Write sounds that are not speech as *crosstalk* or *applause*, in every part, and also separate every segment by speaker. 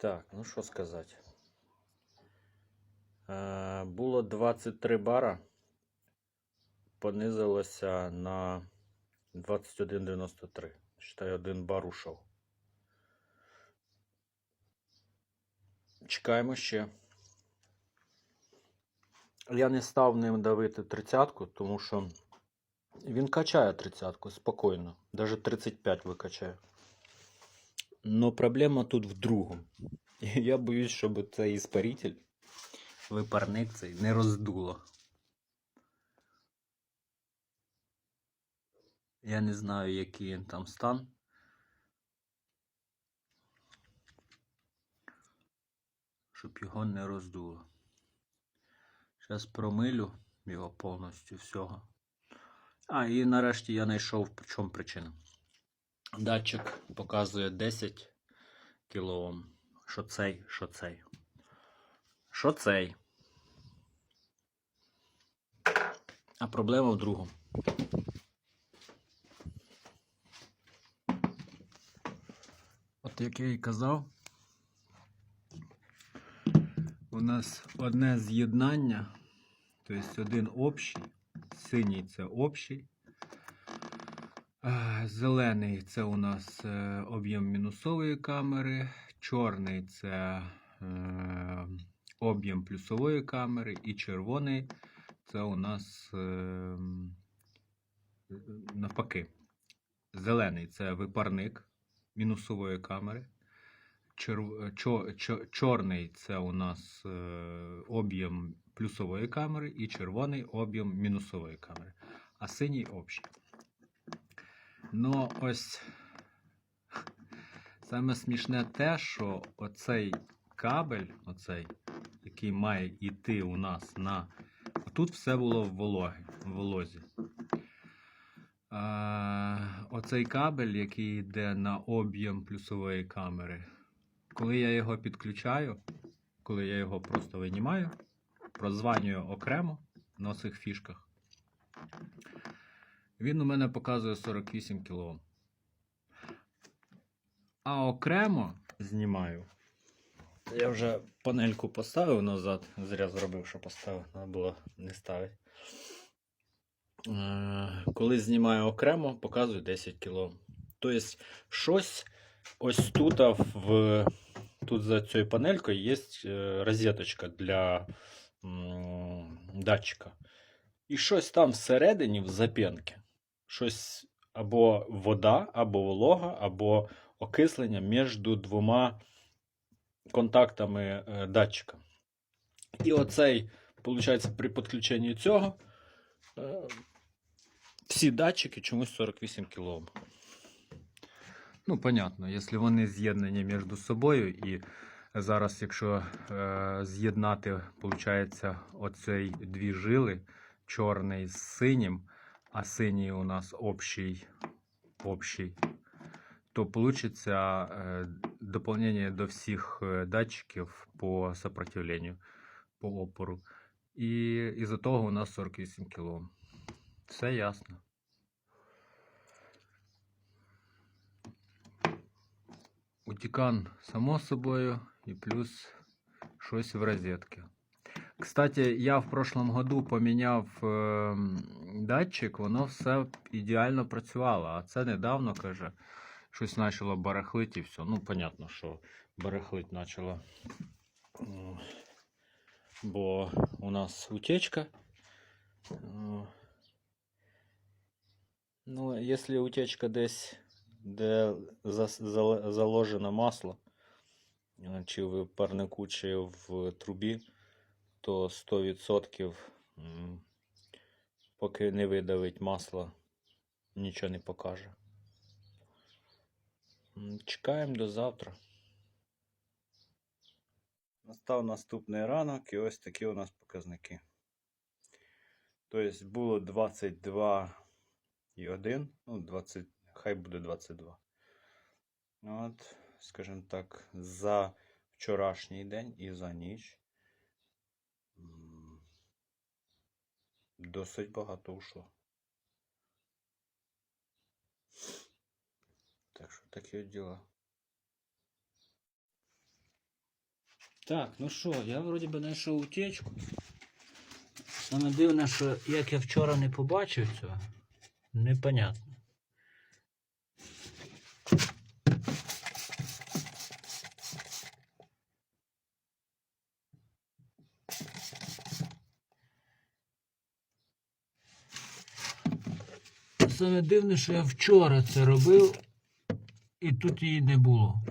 Speaker 1: Так, ну що сказати. Е, було 23 бара. Понизилося на 21,93. Считай, один бар ушов. Чекаємо ще. Я не став ним давити тридцятку, тому що він качає тридцятку спокійно. Даже 35 викачає. Но проблема тут в другому. *laughs* Я боюсь, щоб цей іспаритель, випарник цей, не роздуло. Я не знаю, який він там стан. Щоб його не роздуло. Зараз промилю його повністю всього. А, і нарешті я знайшов в чому причина. Датчик показує 10 кОм. Що цей, що цей. Що цей. А проблема в другому. От як я і казав, у нас одне з'єднання, тобто один общий, синій це общий, зелений це у нас е, об'єм мінусової камери, чорний це е, об'єм плюсової камери, і червоний це у нас е, навпаки. Зелений це випарник мінусової камери. Черв... Чо... Чо... Чорний це у нас об'єм плюсової камери і червоний об'єм мінусової камери, а синій общий. Ну, ось саме смішне те, що оцей кабель, оцей, який має йти у нас на. Тут все було в вологі, в волозі. А, оцей кабель, який йде на об'єм плюсової камери, коли я його підключаю, коли я його просто винімаю, прозванюю окремо на цих фішках, він у мене показує 48 кОм. А окремо знімаю. Я вже панельку поставив назад, зря зробив, що поставив, треба було не ставити. Е, Коли знімаю окремо, показую 10 кг. Тобто, щось ось тут в тут за цією панелькою є е, розеточка для датчика. І щось там всередині в зап'янки. Щось або вода, або волога, або окислення між двома контактами е, датчика. І оцей, виходить, при підключенні цього. е, всі датчики чомусь 48 кОм. Ну, понятно, якщо вони з'єднані між собою, і зараз, якщо е, з'єднати, виходить, оцей дві жили, чорний з синім, а синій у нас общий, общий то получится э, дополнение до всіх е, датчиків по сопротивлению, по опору. І із-за того у нас 48 кг. Все ясно. Утікан, само собою, і плюс щось в розетці. Кстати, я в прошлом году поміняв е, датчик, воно все ідеально працювало, а це недавно каже щось почало барахлити і все. Ну, понятно, що барахлить почало. Бо у нас утечка. Ну, якщо утечка десь, де заложено масло, чи в парнику, чи в трубі, то 100% поки не видавить масло, нічого не покаже. Чекаємо до завтра. Настав наступний ранок і ось такі у нас показники. Тобто було 22,1, ну 20, хай буде 22. От, скажімо так, за вчорашній день і за ніч. Досить багато ушло. Так що такі от діла.
Speaker 2: Так, ну що, я вроді би знайшов утечку. Саме дивне, що як я вчора не побачив цього, непонятно. Саме дивне, що я вчора це робив, і тут її не було.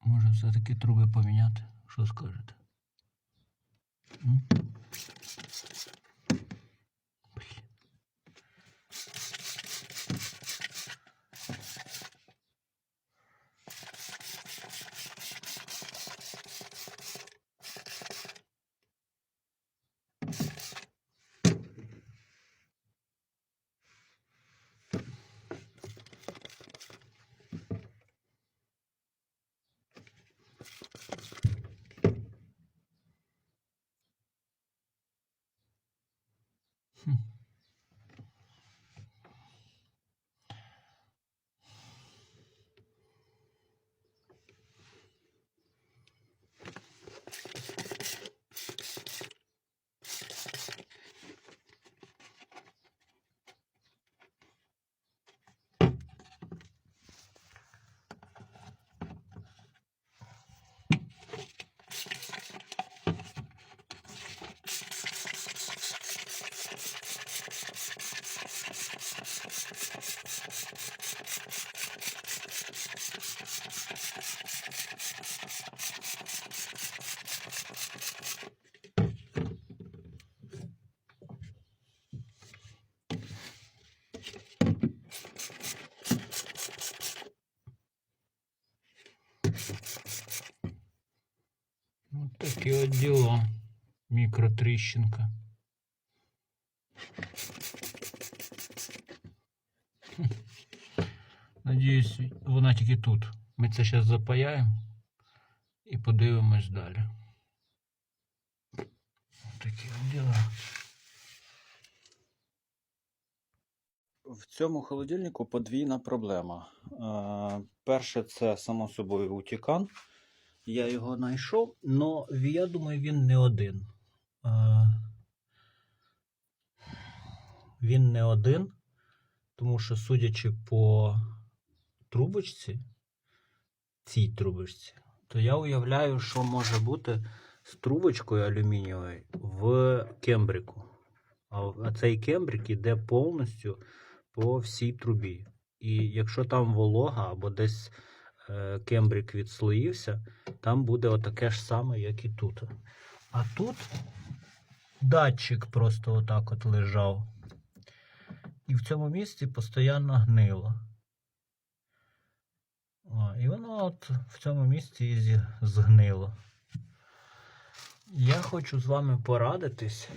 Speaker 2: Може все-таки труби поміняти? Що скажете? Ну, такі от діла. Мікротріщинка. Надіюсь, вона тільки тут. Ми це зараз запаяємо і подивимось далі. Такі от діла.
Speaker 1: В цьому холодильнику подвійна проблема. Е, перше, це само собою утікан.
Speaker 2: Я його знайшов, але я думаю, він не один. Е, Він не один, тому що, судячи по трубочці, цій трубочці, то я уявляю, що може бути з трубочкою алюмінієвою в кембрику. А цей кембрик іде повністю по всій трубі. І якщо там волога або десь е, кембрик відслоївся, там буде отаке ж саме, як і тут. А тут датчик просто отак от лежав. І в цьому місці постійно гнило. О, і воно от в цьому місці і згнило. Я хочу з вами порадитись,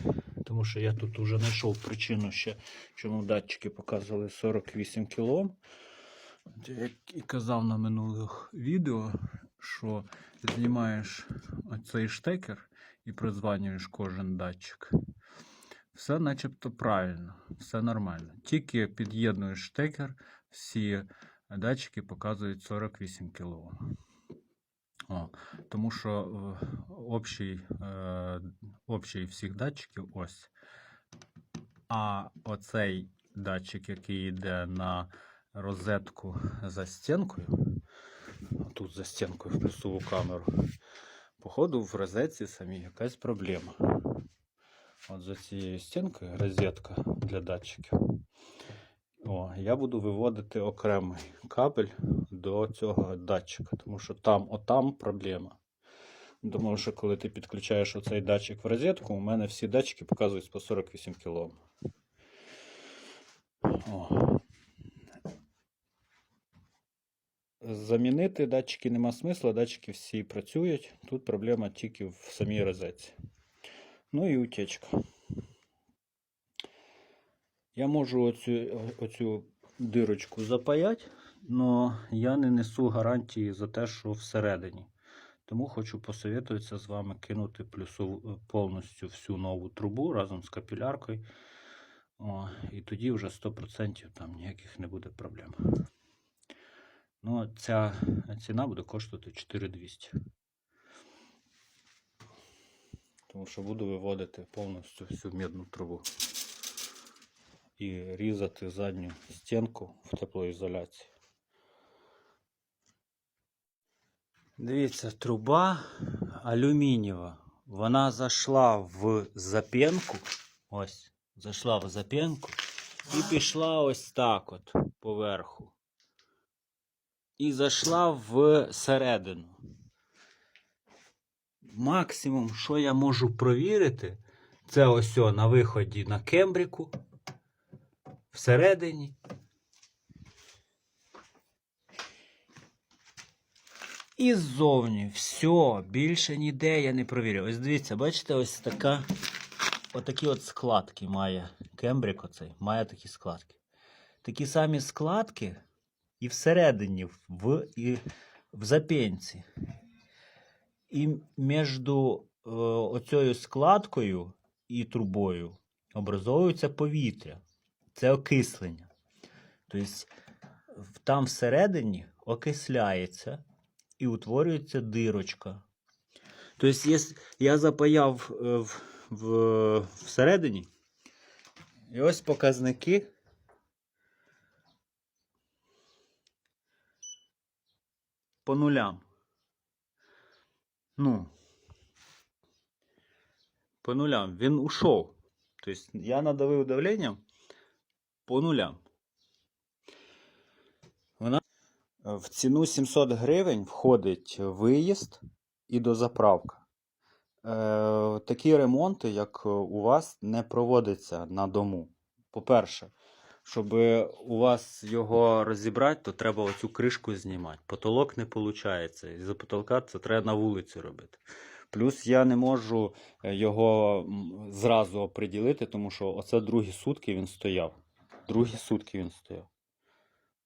Speaker 2: тому що я тут вже знайшов причину ще, чому датчики показували 48 кОм.
Speaker 1: Як і казав на минулих відео, що знімаєш оцей штекер і прозванюєш кожен датчик. Все начебто правильно, все нормально. Тільки під'єднуєш штекер, всі датчики показують 48 кОм. Тому що е, общий, е, общий всіх датчиків ось. А оцей датчик, який йде на розетку за стінкою, тут за стінкою в плюсову камеру, походу в розетці самій якась проблема. От за цією стінкою розетка для датчиків. О, я буду виводити окремий кабель до цього датчика, тому що там, отам проблема. Тому що коли ти підключаєш оцей датчик в розетку, у мене всі датчики показують по 48 кОм. О. Замінити датчики нема смисла, датчики всі працюють. Тут проблема тільки в самій розетці. Ну і утечка. Я можу оцю, оцю дирочку запаяти, але я не несу гарантії за те, що всередині. Тому хочу посоветуватися з вами кинути плюсу повністю всю нову трубу разом з капіляркою. О, і тоді вже 100% там ніяких не буде проблем. Ну, ця ціна буде коштувати 4200. Тому що буду виводити повністю всю мідну трубу. І різати задню стінку в теплоізоляції. Дивіться, труба алюмінієва. Вона зайшла в запенку. Ось, зайшла в запенку і пішла ось так от поверху. І зайшла в середину. Максимум, що я можу провірити, це ось о, на виході на кембріку. Всередині. І ззовні. Все, більше ніде я не провірю. Ось дивіться, бачите, ось така. Отакі от складки має. Кембрик оцей має такі складки. Такі самі складки і всередині, в, і в запенці. І між е, оцією складкою і трубою образовується повітря. Це окислення. Тобто там всередині окисляється і утворюється дирочка. Тобто, я запаяв е, в, в, всередині. І ось показники. По нулям. Ну. По нулям. Він ушов. Тобто я надавив давленням по нулям. Вона в ціну 700 гривень входить виїзд і дозаправка. Е, такі ремонти, як у вас, не проводяться на дому. По-перше, щоб у вас його розібрати, то треба оцю кришку знімати. Потолок не виходить. І за потолка це треба на вулиці робити. Плюс я не можу е, його зразу оприділити, тому що оце другі сутки він стояв. Другі сутки він стояв.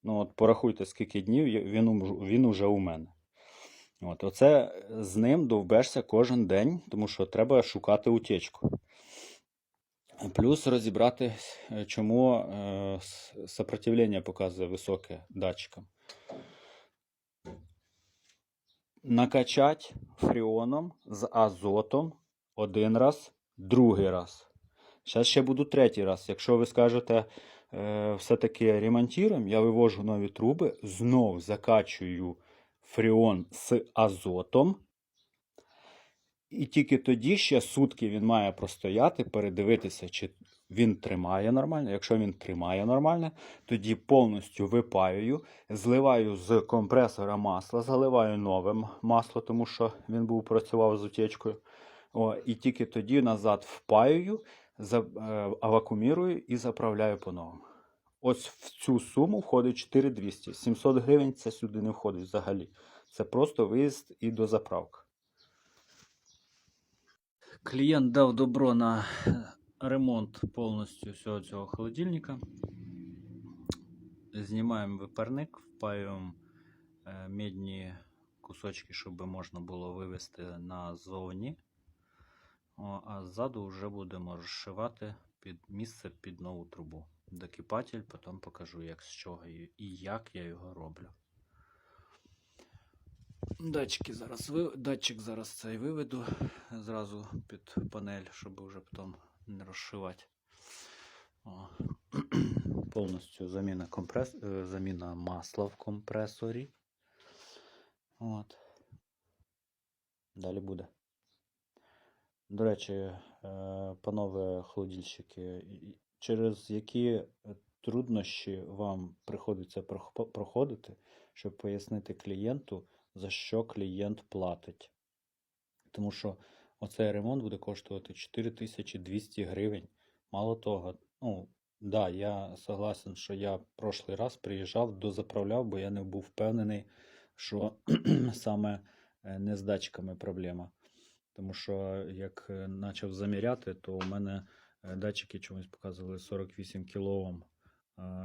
Speaker 1: Ну, от порахуйте, скільки днів він, він уже у мене. От, оце з ним довбешся кожен день, тому що треба шукати утечку. Плюс розібрати, е, чому е, сопротивлення показує високе датчикам. Накачать фріоном з азотом один раз, другий раз. Зараз ще буду третій раз. Якщо ви скажете, все-таки ремонтуємо, я вивожу нові труби, знов закачую фріон з азотом. І тільки тоді ще сутки він має простояти, передивитися, чи він тримає нормально. Якщо він тримає нормально, тоді повністю випаюю, зливаю з компресора масло, заливаю нове м- масло, тому що він був працював з утечкою. О, і тільки тоді назад впаюю, е, авакумірую і заправляю по-новому. Ось в цю суму входить 4200. 700 гривень це сюди не входить взагалі. Це просто виїзд і дозаправка. Клієнт дав добро на ремонт повністю всього цього холодильника. Знімаємо випарник, впаюємо е, медні кусочки, щоб можна було вивести назовні. О, а ззаду вже будемо розшивати під місце під нову трубу. Докипатель, потім покажу, як з чого і як я його роблю. Датчики зараз. Датчик зараз цей виведу зразу під панель, щоб вже потім не розшивати. О. *clears throat* Повністю заміна, компрес... е, заміна масла в компресорі. От. Далі буде. До речі, е, панове холодильщики, через які е, труднощі вам приходиться проходити, щоб пояснити клієнту, за що клієнт платить. Тому що оцей ремонт буде коштувати 4200 гривень. Мало того, ну, да, я согласен, що я прошлий раз приїжджав, дозаправляв, бо я не був впевнений, що *clears throat* саме е, не з датчиками проблема. Тому що як е, почав заміряти, то у мене е, датчики чомусь показували 48 кОм.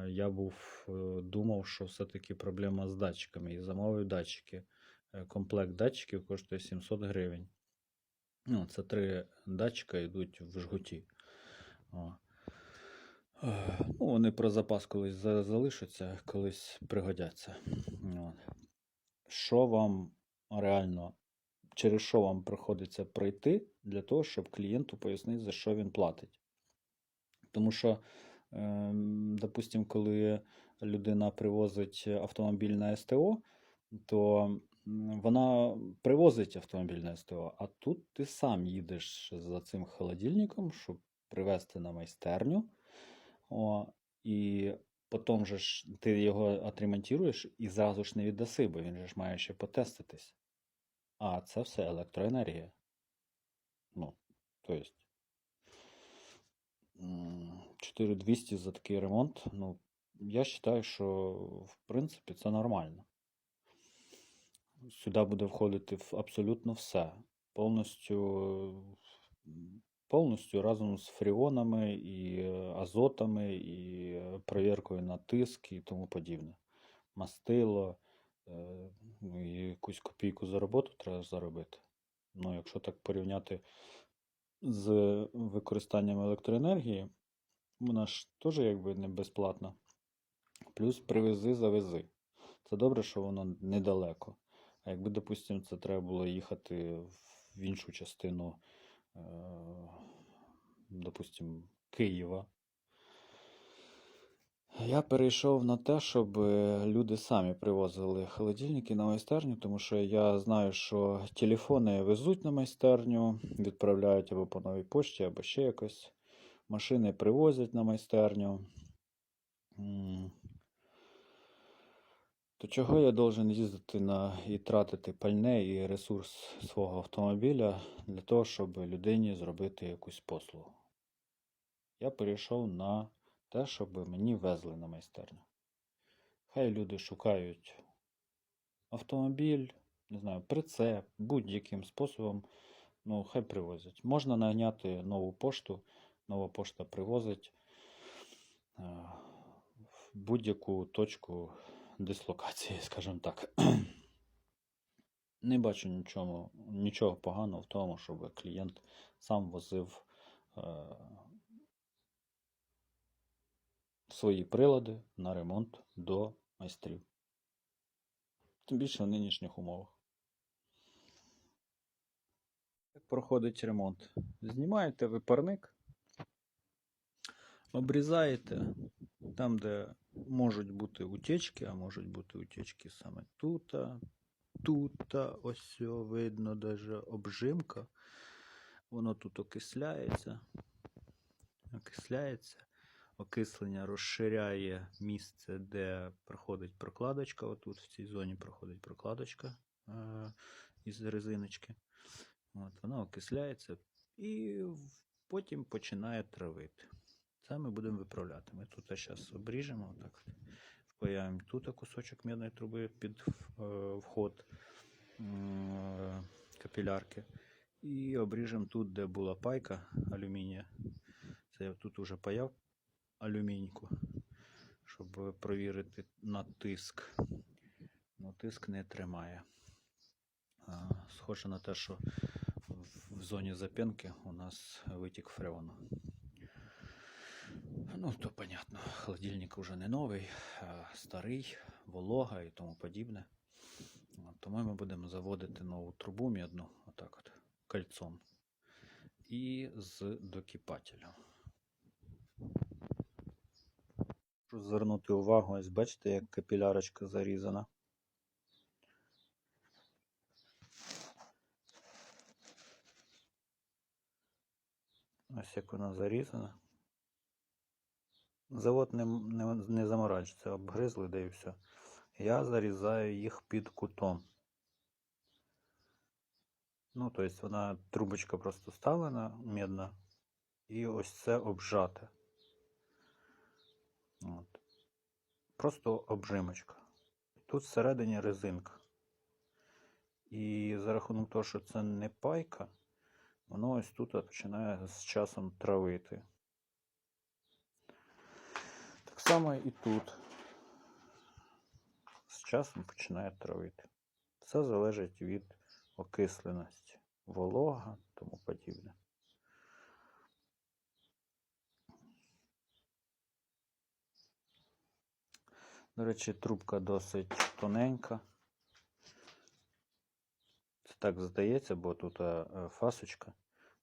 Speaker 1: Я був е, думав, що все-таки проблема з датчиками і замовив датчики. Е, Комплект датчиків коштує 700 гривень. Ну, це три датчика йдуть в жгуті. Е, Ну, вони про запас колись залишаться, колись пригодяться. Що вам реально, через що вам приходиться пройти для того, щоб клієнту пояснити, за що він платить? Тому що, ем, допустим, коли людина привозить автомобіль на СТО, то вона привозить автомобіль на СТО, а тут ти сам їдеш за цим холодильником, щоб привезти на майстерню. О, і потім же ж ти його отремонтуєш і зразу ж не віддаси, бо він же ж має ще потеститись. А це все електроенергія. Ну, то есть. 4200 за такий ремонт. Ну, я вважаю, що в принципі це нормально. Сюди буде входити абсолютно все. Повністю, повністю разом з фріонами і азотами, і перевіркою на тиск і тому подібне. Мастило, якусь копійку за роботу треба заробити. Ну, якщо так порівняти з використанням електроенергії, вона ж теж якби не безплатна. Плюс привези, завези. Це добре, що воно недалеко. А якби, допустимо, це треба було їхати в іншу частину, е, допустимо, Києва. Я перейшов на те, щоб е, люди самі привозили холодильники на майстерню, тому що я знаю, що телефони везуть на майстерню, відправляють або по новій пошті, або ще якось. Машини привозять на майстерню. То чого я должен їздити на і тратити пальне і ресурс свого автомобіля для того, щоб людині зробити якусь послугу? Я перейшов на те, щоб мені везли на майстерню. Хай люди шукають автомобіль, не знаю, прицеп, будь-яким способом, ну, хай привозять. Можна наняти нову пошту, нова пошта привозить е, в будь-яку точку дислокації, *laughs* скажімо так. Не бачу нічого, нічого поганого в тому, щоб клієнт сам возив е, свої прилади на ремонт до майстрів. Тим більше в нинішніх умовах. Як проходить ремонт? Знімаєте випарник, обрізаєте там, де можуть бути утечки, а можуть бути утечки саме тут, тут, ось видно, даже обжимка. Воно тут окисляється. Окисляється. Окислення розширяє місце, де проходить прокладочка. Отут в цій зоні проходить прокладочка е- із резиночки. От, вона окисляється і потім починає травити. Це ми будемо виправляти. Ми тут зараз обріжемо, отак, от, впаяємо тут кусочок медної труби під е, вход е, капілярки. І обріжемо тут, де була пайка алюмінія. Це тут уже паяв алюміньку, щоб провірити на тиск. Ну, тиск не тримає. Схоже на те, що в- зоні запінки у нас витік фреону. Ну, то понятно, холодильник вже не новий, а старий, волога і тому подібне. Тому ми будемо заводити нову трубу мідну, отак от, кольцом. І з докіпателем. Прошу звернути увагу, ось бачите, як капілярочка зарізана. Ось як вона зарізана. Завод не, не, не заморачується, обгризли, да і все. Я зарізаю їх під кутом. Ну, тобто вона трубочка просто вставлена, медна, і ось це обжате. От. Просто обжимочка. Тут всередині резинка. І за рахунок того, що це не пайка, воно ось тут починає з часом травити. Так само і тут. З часом починає травити. Все залежить від окисленості, волога, тому подібне. До речі, трубка досить тоненька. Це так здається, бо тут е, фасочка.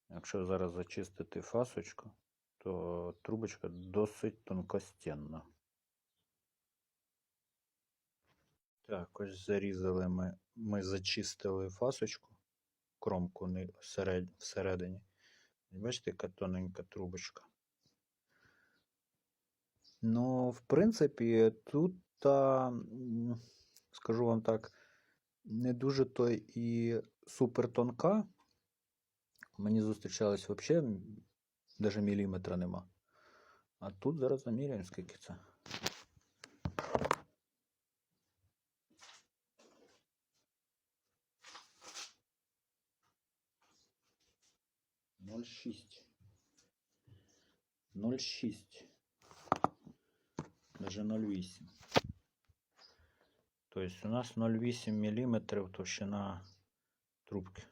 Speaker 1: Якщо зараз зачистити фасочку, то трубочка досить тонкостенна. Так, ось зарізали ми, ми зачистили фасочку, кромку всередині. Бачите, яка тоненька трубочка. Ну, в принципі, тут, та, скажу вам так, не дуже то і супер тонка. Мені зустрічалось взагалі, навіть міліметра нема. А тут зараз заміряємо, скільки це. Ноль шість. Ноль шість. Даже 0,8. То есть у нас 0,8 мм товщина трубки.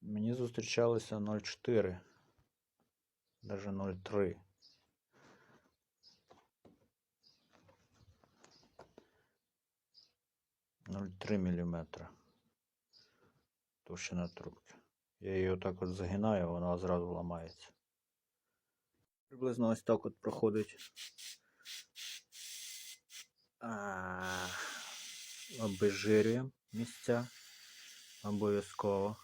Speaker 1: Мені зустрічалося 0,4, даже 0,3. Ноль три міліметра товщина трубки. Я її отак от загинаю, вона зразу ламається. Приблизно ось так от проходить. А, Обезжирюємо місця обов'язково.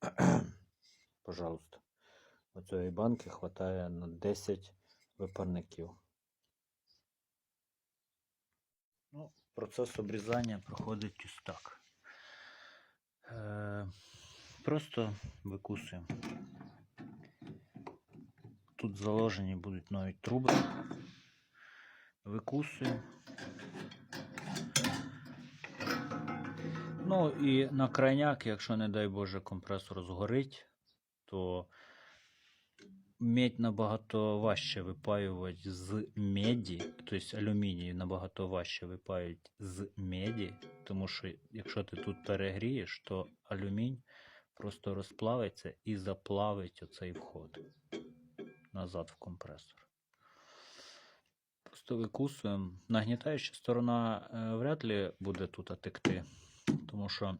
Speaker 1: *clears throat* Пожалуйста. Оцієї банки хватає на 10 випарників. Ну, процес обрізання проходить ось так. Е, просто викусуємо. Тут заложені будуть нові труби. Викусуємо. Ну і на крайняк, якщо, не дай Боже, компресор згорить, то медь набагато важче випаювати з меді, тобто алюміній набагато важче випаюють з меді, тому що якщо ти тут перегрієш, то алюмінь просто розплавиться і заплавить оцей вход назад в компресор. Просто викусуємо. Нагнітаюча сторона е, вряд ли буде тут текти, тому що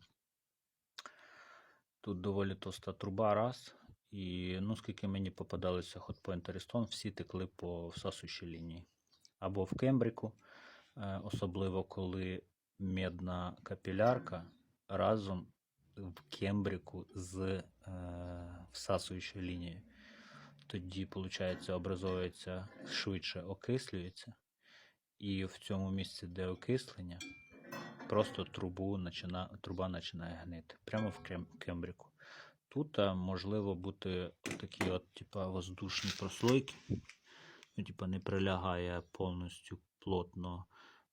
Speaker 1: тут доволі товста труба раз. І ну, скільки мені попадалося Hotpoint Ariston, всі текли по всасуючій лінії. Або в кембрику, е, особливо коли медна капілярка разом в кембрику з е, всасуючою лінією. Тоді, виходить, образовується швидше окислюється. І в цьому місці, де окислення, просто трубу начина, труба починає гнити. Прямо в кембрику. Тут а, можливо бути такі от, типа, воздушні прослойки. Ну, типа, не прилягає повністю плотно,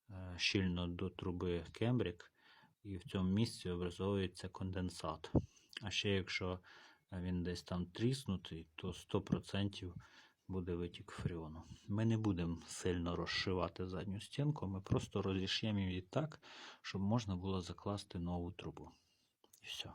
Speaker 1: е, щільно до труби кембрик, і в цьому місці образовується конденсат. А ще якщо він десь там тріснутий, то 100% буде витік фреону. Ми не будемо сильно розшивати задню стінку, ми просто розіш'ємо її так, щоб можна було закласти нову трубу. І все.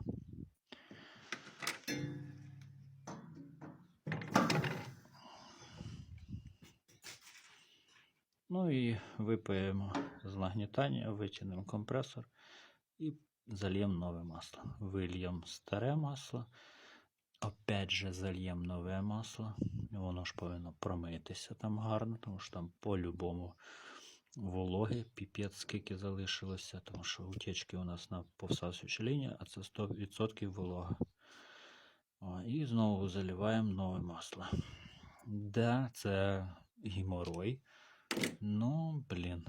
Speaker 1: Ну і випаємо з нагнітання, витягнемо компресор і зальємо нове масло. Вильємо старе масло. Опять же зальємо нове масло. Воно ж повинно промитися там гарно, тому що там по-любому вологи, піпець скільки залишилося, тому що утечки у нас на повсасуючій лінії, а це 100% волога. О, і знову заливаємо нове масло. Да, це геморой. Ну, блін.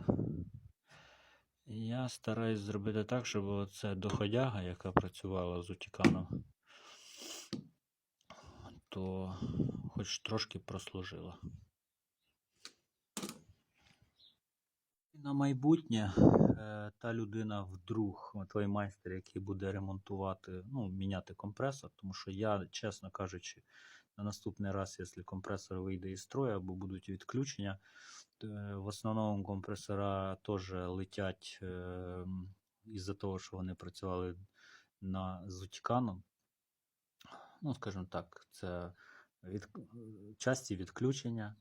Speaker 1: Я стараюсь зробити так, щоб це доходяга, яка працювала з утіканом, то хоч трошки прослужила. На майбутнє е, та людина вдруг, той майстер, який буде ремонтувати, ну, міняти компресор, тому що я, чесно кажучи,
Speaker 2: на наступний раз, якщо компресор вийде із строю або будуть відключення, е, в основному компресора теж летять е, із-за того, що вони працювали на з утіканом. Ну, скажімо так, це від, часті відключення.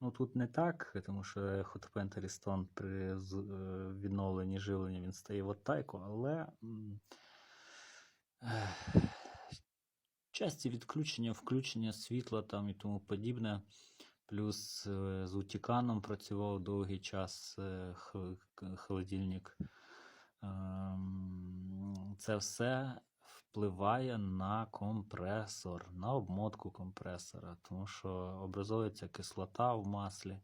Speaker 2: Ну, тут не так, тому що Panther при е, відновленні живлення він стає в оттайку, але часті відключення, включення світла там і тому подібне. Плюс е, з утіканом працював довгий час е, холодильник. Ем, Це все впливає на компресор, на обмотку компресора, тому що образується кислота в маслі,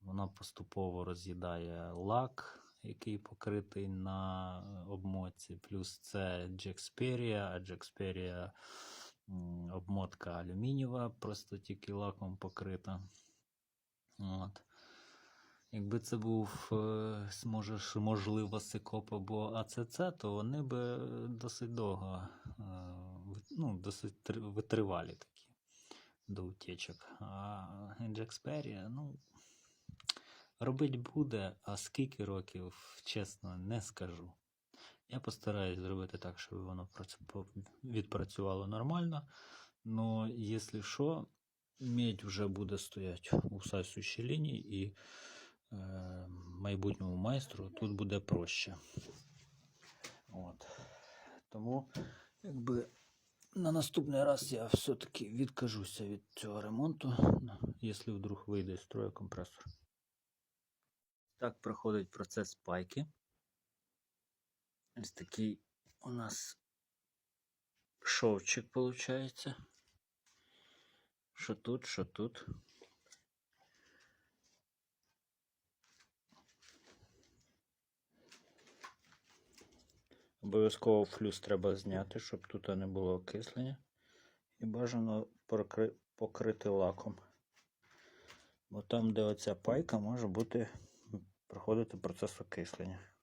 Speaker 2: вона поступово роз'їдає лак, який покритий на е, обмотці. Плюс це Джексперія, а Джексперія обмотка алюмінієва, просто тільки лаком покрита. От. Якби це був, е, може, можливо, Сикоп або АЦЦ, то вони би досить довго, е, ну, досить витривалі такі до утечок. А Джексперія, ну, робить буде, а скільки років, чесно, не скажу. Я постараюсь зробити так, щоб воно відпрацювало нормально. Но якщо що, медь вже буде стояти у сасущій лінії і е, майбутньому майстру тут буде проще. От. Тому, якби на наступний раз я все-таки відкажуся від цього ремонту, якщо вдруг вийде з строю компресор. Так проходить процес пайки. Ось такий у нас шовчик виходить. Що тут, що тут. Обов'язково флюс треба зняти, щоб тут не було окислення. І бажано покрити лаком. Бо там, де оця пайка, може бути проходити процес окислення.